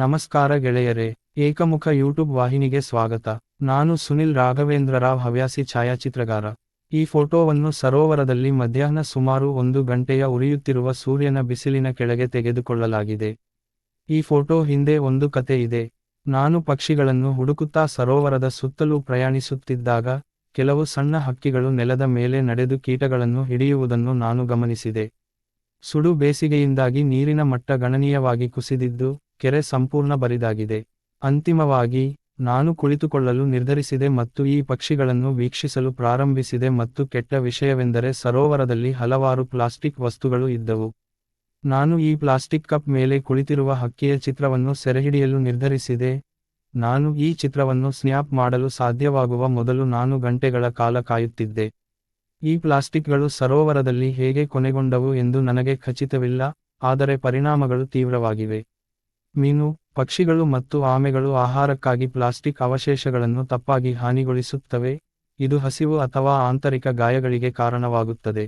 ನಮಸ್ಕಾರ ಗೆಳೆಯರೇ, ಏಕಮುಖ ಯೂಟ್ಯೂಬ್ ವಾಹಿನಿಗೆ ಸ್ವಾಗತ. ನಾನು ಸುನಿಲ್ ರಾಘವೇಂದ್ರ ರಾವ್, ಹವ್ಯಾಸಿ ಛಾಯಾಚಿತ್ರಗಾರ. ಈ ಫೋಟೋವನ್ನು ಸರೋವರದಲ್ಲಿ ಮಧ್ಯಾಹ್ನ ಸುಮಾರು ಒಂದು ಗಂಟೆಯ ಉರಿಯುತ್ತಿರುವ ಸೂರ್ಯನ ಬಿಸಿಲಿನ ಕೆಳಗೆ ತೆಗೆದುಕೊಳ್ಳಲಾಗಿದೆ. ಈ ಫೋಟೋ ಹಿಂದೆ ಒಂದು ಕತೆ ಇದೆ. ನಾನು ಪಕ್ಷಿಗಳನ್ನು ಹುಡುಕುತ್ತಾ ಸರೋವರದ ಸುತ್ತಲೂ ಪ್ರಯಾಣಿಸುತ್ತಿದ್ದಾಗ, ಕೆಲವು ಸಣ್ಣ ಹಕ್ಕಿಗಳು ನೆಲದ ಮೇಲೆ ನಡೆದು ಕೀಟಗಳನ್ನು ಹಿಡಿಯುವುದನ್ನು ನಾನು ಗಮನಿಸಿದೆ. ಸುಡು ಬೇಸಿಗೆಯಿಂದಾಗಿ ನೀರಿನ ಮಟ್ಟ ಗಣನೀಯವಾಗಿ ಕುಸಿದಿದ್ದು ಕೆರೆ ಸಂಪೂರ್ಣ ಬರಿದಾಗಿದೆ. ಅಂತಿಮವಾಗಿ, ನಾನು ಕುಳಿತುಕೊಳ್ಳಲು ನಿರ್ಧರಿಸಿದೆ ಮತ್ತು ಈ ಪಕ್ಷಿಗಳನ್ನು ವೀಕ್ಷಿಸಲು ಪ್ರಾರಂಭಿಸಿದೆ ಮತ್ತು ಕೆಟ್ಟ ವಿಷಯವೆಂದರೆ ಸರೋವರದಲ್ಲಿ ಹಲವಾರು ಪ್ಲಾಸ್ಟಿಕ್ ವಸ್ತುಗಳು ಇದ್ದವು. ನಾನು ಈ ಪ್ಲಾಸ್ಟಿಕ್ ಕಪ್ ಮೇಲೆ ಕುಳಿತಿರುವ ಹಕ್ಕಿಯ ಚಿತ್ರವನ್ನು ಸೆರೆಹಿಡಿಯಲು ನಿರ್ಧರಿಸಿದೆ. ನಾನು ಈ ಚಿತ್ರವನ್ನು ಸ್ನ್ಯಾಪ್ ಮಾಡಲು ಸಾಧ್ಯವಾಗುವ ಮೊದಲು ನಾನು ಗಂಟೆಗಳ ಕಾಲ ಕಾಯುತ್ತಿದ್ದೆ. ಈ ಪ್ಲಾಸ್ಟಿಕ್ಗಳು ಸರೋವರದಲ್ಲಿ ಹೇಗೆ ಕೊನೆಗೊಂಡವು ಎಂದು ನನಗೆ ಖಚಿತವಿಲ್ಲ, ಆದರೆ ಪರಿಣಾಮಗಳು ತೀವ್ರವಾಗಿವೆ. ಮೀನು, ಪಕ್ಷಿಗಳು ಮತ್ತು ಆಮೆಗಳು ಆಹಾರಕ್ಕಾಗಿ ಪ್ಲಾಸ್ಟಿಕ್ ಅವಶೇಷಗಳನ್ನು ತಪ್ಪಾಗಿ ಹಾನಿಗೊಳಿಸುತ್ತವೆ, ಇದು ಹಸಿವು ಅಥವಾ ಆಂತರಿಕ ಗಾಯಗಳಿಗೆ ಕಾರಣವಾಗುತ್ತದೆ.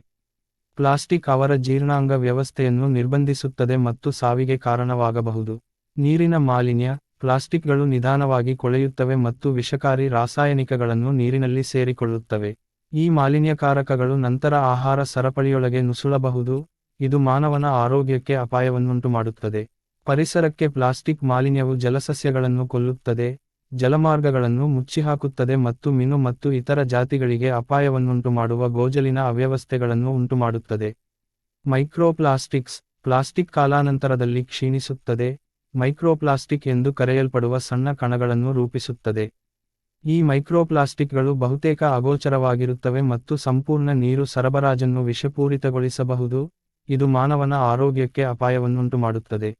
ಪ್ಲಾಸ್ಟಿಕ್ ಅವರ ಜೀರ್ಣಾಂಗ ವ್ಯವಸ್ಥೆಯನ್ನು ನಿರ್ಬಂಧಿಸುತ್ತದೆ ಮತ್ತು ಸಾವಿಗೆ ಕಾರಣವಾಗಬಹುದು. ನೀರಿನ ಮಾಲಿನ್ಯ, ಪ್ಲಾಸ್ಟಿಕ್ಗಳು ನಿಧಾನವಾಗಿ ಕೊಳೆಯುತ್ತವೆ ಮತ್ತು ವಿಷಕಾರಿ ರಾಸಾಯನಿಕಗಳನ್ನು ನೀರಿನಲ್ಲಿ ಸೇರಿಕೊಳ್ಳುತ್ತವೆ. ಈ ಮಾಲಿನ್ಯಕಾರಕಗಳು ನಂತರ ಆಹಾರ ಸರಪಳಿಯೊಳಗೆ ನುಸುಳಬಹುದು, ಇದು ಮಾನವನ ಆರೋಗ್ಯಕ್ಕೆ ಅಪಾಯವನ್ನುಂಟು ಮಾಡುತ್ತದೆ ಪರಿಸರಕ್ಕೆ ಪ್ಲಾಸ್ಟಿಕ್ ಮಾಲಿನ್ಯವು ಜಲಸಸ್ಯಗಳನ್ನು ಕೊಲ್ಲುತ್ತದೆ, ಜಲಮಾರ್ಗಗಳನ್ನು ಮುಚ್ಚಿಹಾಕುತ್ತದೆ ಮತ್ತು ಮೀನು ಮತ್ತು ಇತರ ಜಾತಿಗಳಿಗೆ ಅಪಾಯವನ್ನುಂಟು ಮಾಡುವ ಗೋಜಲಿನ ಅವ್ಯವಸ್ಥೆಗಳನ್ನು ಉಂಟುಮಾಡುತ್ತದೆ. ಮೈಕ್ರೋಪ್ಲಾಸ್ಟಿಕ್ಸ್ ಪ್ಲಾಸ್ಟಿಕ್ ಕಾಲಾನಂತರದಲ್ಲಿ ಕ್ಷೀಣಿಸುತ್ತದೆ, ಮೈಕ್ರೋಪ್ಲಾಸ್ಟಿಕ್ ಎಂದು ಕರೆಯಲ್ಪಡುವ ಸಣ್ಣ ಕಣಗಳನ್ನು ರೂಪಿಸುತ್ತದೆ. ಈ ಮೈಕ್ರೋಪ್ಲಾಸ್ಟಿಕ್ಗಳು ಬಹುತೇಕ ಅಗೋಚರವಾಗಿರುತ್ತವೆ ಮತ್ತು ಸಂಪೂರ್ಣ ನೀರು ಸರಬರಾಜನ್ನು ವಿಷಪೂರಿತಗೊಳಿಸಬಹುದು, ಇದು ಮಾನವನ ಆರೋಗ್ಯಕ್ಕೆ ಅಪಾಯವನ್ನುಂಟು ಮಾಡುತ್ತದೆ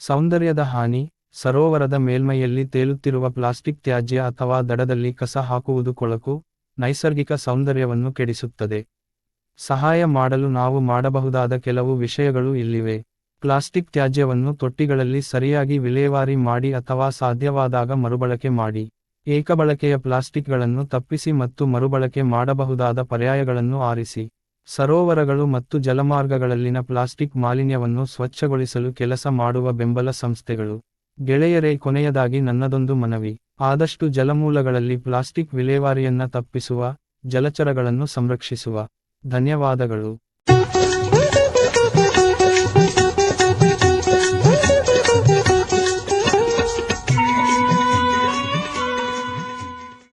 ಸೌಂದರ್ಯದ ಹಾನಿ, ಸರೋವರದ ಮೇಲ್ಮೈಯಲ್ಲಿ ತೇಲುತ್ತಿರುವ ಪ್ಲಾಸ್ಟಿಕ್ ತ್ಯಾಜ್ಯ ಅಥವಾ ದಡದಲ್ಲಿ ಕಸ ಹಾಕುವುದು ಕೊಳಕು, ನೈಸರ್ಗಿಕ ಸೌಂದರ್ಯವನ್ನು ಕೆಡಿಸುತ್ತದೆ. ಸಹಾಯ ಮಾಡಲು ನಾವು ಮಾಡಬಹುದಾದ ಕೆಲವು ವಿಷಯಗಳು ಇಲ್ಲಿವೆ. ಪ್ಲಾಸ್ಟಿಕ್ ತ್ಯಾಜ್ಯವನ್ನು ತೊಟ್ಟಿಗಳಲ್ಲಿ ಸರಿಯಾಗಿ ವಿಲೇವಾರಿ ಮಾಡಿ ಅಥವಾ ಸಾಧ್ಯವಾದಾಗ ಮರುಬಳಕೆ ಮಾಡಿ. ಏಕಬಳಕೆಯ ಪ್ಲಾಸ್ಟಿಕ್ಗಳನ್ನು ತಪ್ಪಿಸಿ ಮತ್ತು ಮರುಬಳಕೆ ಮಾಡಬಹುದಾದ ಪರ್ಯಾಯಗಳನ್ನು ಆರಿಸಿ. ಸರೋವರಗಳು ಮತ್ತು ಜಲಮಾರ್ಗಗಳಲ್ಲಿನ ಪ್ಲಾಸ್ಟಿಕ್ ಮಾಲಿನ್ಯವನ್ನು ಸ್ವಚ್ಛಗೊಳಿಸಲು ಕೆಲಸ ಮಾಡುವ ಬೆಂಬಲ ಸಂಸ್ಥೆಗಳು. ಗೆಳೆಯರೇ, ಕೊನೆಯದಾಗಿ ನನ್ನದೊಂದು ಮನವಿ. ಆದಷ್ಟು ಜಲಮೂಲಗಳಲ್ಲಿ ಪ್ಲಾಸ್ಟಿಕ್ ವಿಲೇವಾರಿಯನ್ನ ತಪ್ಪಿಸುವ, ಜಲಚರಗಳನ್ನು ಸಂರಕ್ಷಿಸುವ. ಧನ್ಯವಾದಗಳು.